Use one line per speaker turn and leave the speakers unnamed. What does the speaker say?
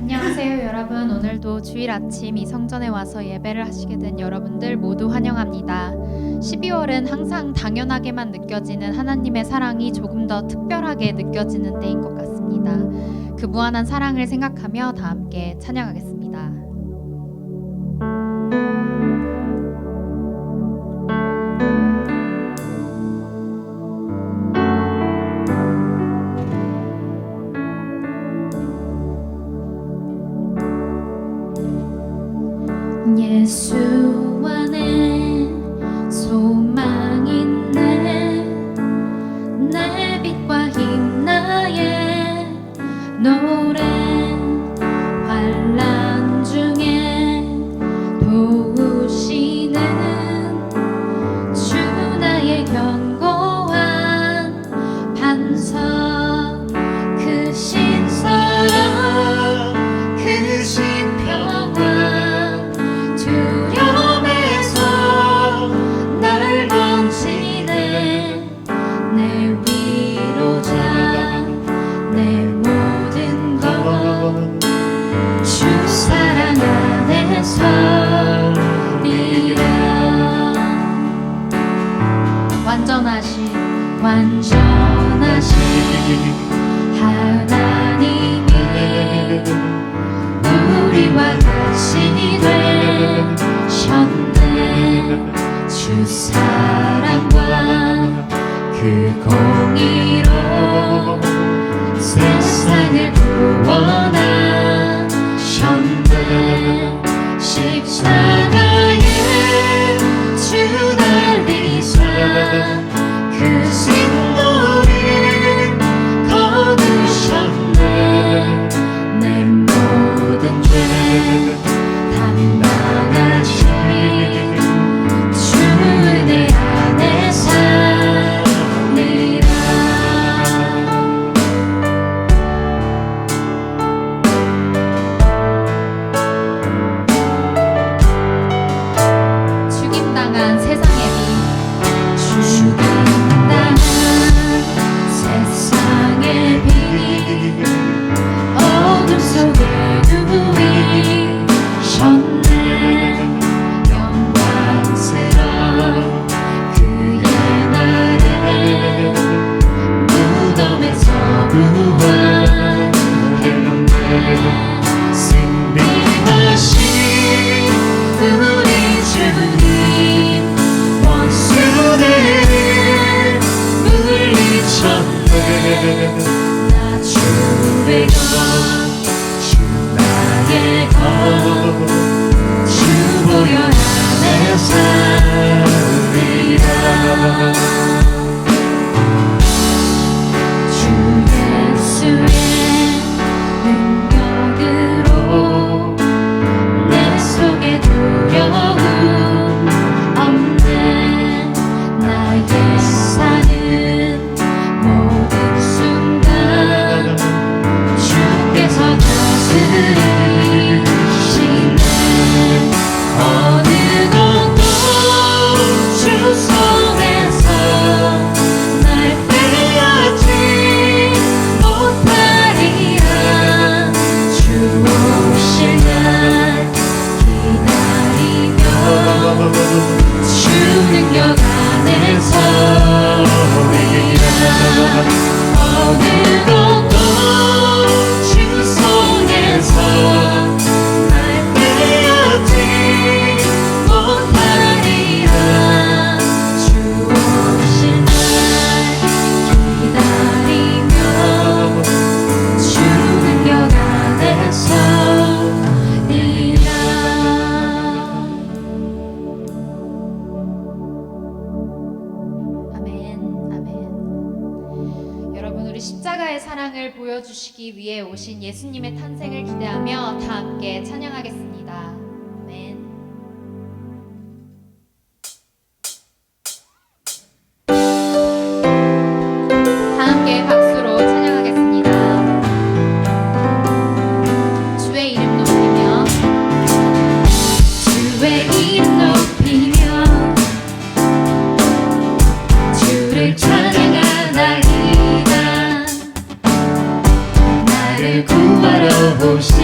안녕하세요 여러분. 오늘도 주일 아침 이 성전에 와서 예배를 하시게 된 여러분들 모두 환영합니다. 12월은 항상 당연하게만 느껴지는 하나님의 사랑이 조금 더 특별하게 느껴지는 때인 것 같습니다. 그 무한한 사랑을 생각하며 다 함께 찬양하겠습니다. Jesus. 십자가의 사랑을 보여주시기 위해 오신 예수님의 탄생을 기대하며 다 함께 찬양하겠습니다.
Hoş